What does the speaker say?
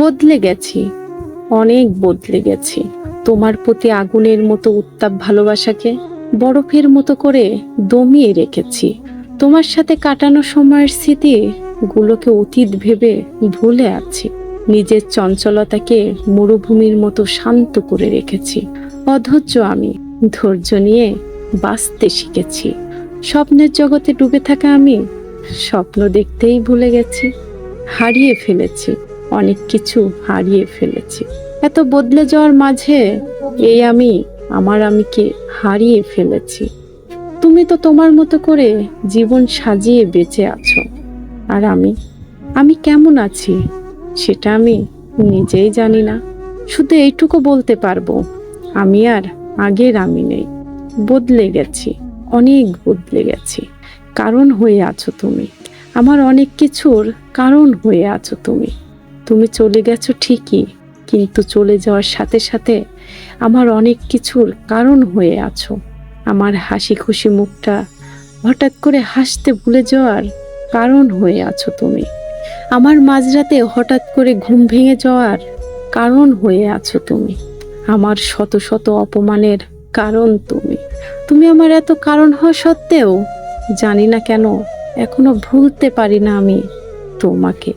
বদলে গেছি, অনেক বদলে গেছি। তোমার প্রতি আগুনের মতো উত্তাপ ভালোবাসাকে বরফের মতো করে দমিয়ে রেখেছি। তোমার সাথে কাটানো সময়ের স্মৃতি গুলোকে অতীত ভেবে ভুলে আছি। নিজের চঞ্চলতাকে মরুভূমির মতো শান্ত করে রেখেছি। অধৈর্য আমি, ধৈর্য নিয়ে বাঁচতে শিখেছি। স্বপ্নের জগতে ডুবে থাকা আমি, স্বপ্ন দেখতেই ভুলে গেছি, হারিয়ে ফেলেছি। অনেক কিছু হারিয়ে ফেলেছি। এত বদলে যাওয়ার মাঝে এই আমি, আমার আমিকে হারিয়ে ফেলেছি। তুমি তো তোমার মতো করে জীবন সাজিয়ে বেঁচে আছো। আর আমি আমি কেমন আছি সেটা আমি নিজেই জানি না। শুধু এইটুকু বলতে পারব, আমি আর আগের আমি নেই। বদলে গেছি, অনেক বদলে গেছি। কারণ হয়ে আছো তুমি। আমার অনেক কিছুর কারণ হয়ে আছো তুমি। তুমি চলে গেছো ঠিকই, কিন্তু চলে যাওয়ার সাথে সাথে আমার অনেক কিছুর কারণ হয়ে আছো। আমার হাসি খুশি মুখটা হঠাৎ করে হাসতে ভুলে যাওয়ার কারণ হয়ে আছো তুমি। আমার মাঝরাতে হঠাৎ করে ঘুম ভেঙে যাওয়ার কারণ হয়ে আছো তুমি। আমার শত শত অপমানের কারণ তুমি। তুমি আমার এত কারণ হওয়া সত্ত্বেও জানি না কেন, এখনও ভুলতে পারি না আমি তোমাকে।